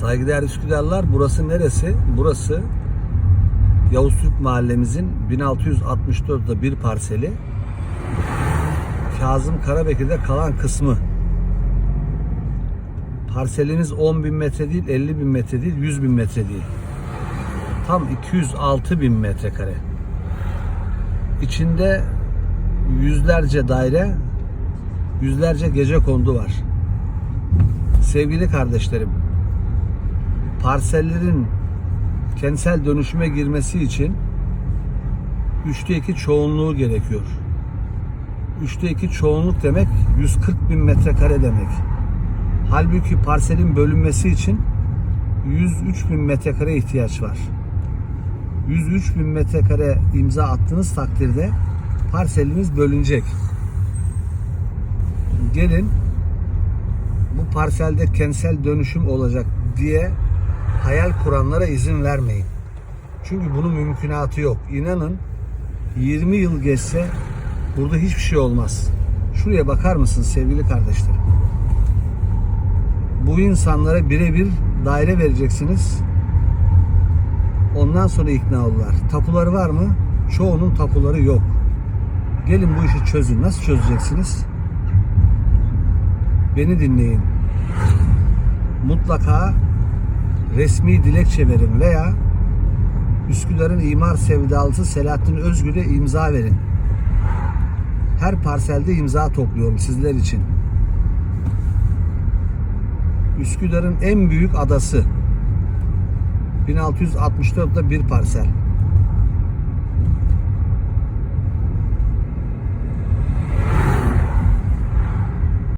Saygıdeğer Üsküdarlar burası neresi? Burası Yavuz Türk mahallemizin 1664'da bir parseli. Kazım Karabekir'de kalan kısmı. Parselimiz 10 bin metre değil, 50 bin metre değil, 100 bin metre değil. Tam 206 bin metrekare. İçinde yüzlerce daire, yüzlerce gece kondu var. Sevgili kardeşlerim, parsellerin kentsel dönüşüme girmesi için 3'te 2 çoğunluğu gerekiyor. 3'te 2 çoğunluk demek 140 bin metrekare demek. Halbuki parselin bölünmesi için 103 bin metrekare ihtiyaç var. 103 bin metrekare imza attığınız takdirde parseliniz bölünecek. Gelin bu parselde kentsel dönüşüm olacak diye hayal kuranlara izin vermeyin. Çünkü bunun mümkünatı yok. İnanın 20 yıl geçse burada hiçbir şey olmaz. Şuraya bakar mısınız sevgili kardeşlerim? Bu insanlara birebir daire vereceksiniz. Ondan sonra ikna oldular. Tapuları var mı? Çoğunun tapuları yok. Gelin bu işi çözün. Nasıl çözeceksiniz? Beni dinleyin. Mutlaka resmi dilekçe verin veya Üsküdar'ın imar sevdalısı Selahattin Özgür'e imza verin. Her parselde imza topluyorum sizler için. Üsküdar'ın en büyük adası. 1664'da bir parsel.